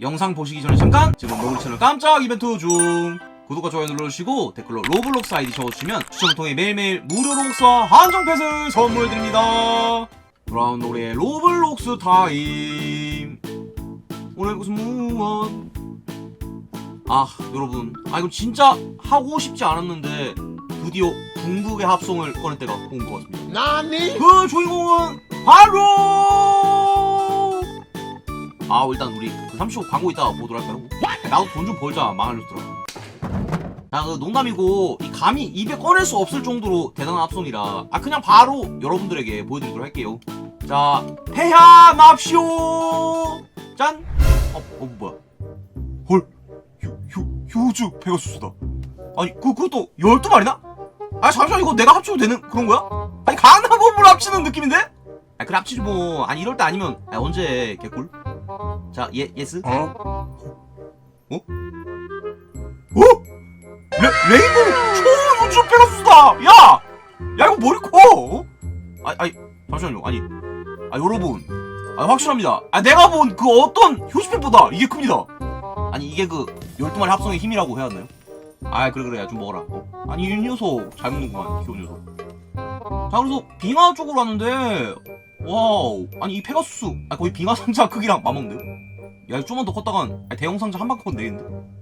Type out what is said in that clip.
영상 보시기 전에 잠깐 지금 너구리 채널 깜짝 이벤트 중. 구독과 좋아요 눌러주시고 댓글로 로블록스 아이디 적어주시면 추첨을 통해 매일매일 무료 로블록스와 한정 패스 선물드립니다. 브라운 노래의 로블록스 타임. 오늘 무슨 무엇 아 여러분. 아 이거 진짜 하고 싶지 않았는데 드디어 궁극의 합성을 꺼낼 때가 온 것 같습니다. 나니? 그 주인공은 바로 아 일단 우리 그 35 광고 있다가 보도록 할까요? 나도 돈 좀 벌자 망할렸더라 자그 농담이고 이 감히 입에 꺼낼 수 없을 정도로 대단한 합성이라 아 그냥 바로 여러분들에게 보여드리도록 할게요 자 폐하납시오 짠! 어, 어 뭐야 헐 휴, 휴, 휴즈 페가수스다 아니 그, 그것도 12마리나? 아 잠시만 이거 내가 합쳐도 되는 그런 거야? 아니 가나곰을 합치는 느낌인데? 아 그래 합치지 뭐 아니 이럴 때 아니면 아, 언제 개꿀? 자 예, 예스 어? 어? 어? 레, 레이브 초우주 페가수스다 야! 야 이거 머리 커 어? 아, 아니 잠시만요 아니 아 여러분 아 확실합니다 아 내가 본 그 어떤 휴지펜보다 이게 큽니다 아니 이게 그 12마리 합성의 힘이라고 해야 하나요? 아 그래 그래 야 좀 먹어라 어? 아니 이 녀석 잘 먹는구만 귀여운 녀석 자 그래서 빙하 쪽으로 왔는데 와우 아니 이 페가수스 아 거의 빙하 상자 크기랑 맞먹는데요? 야 좀만 더 컸다간 대형 상자 한방 컸면 되겠는데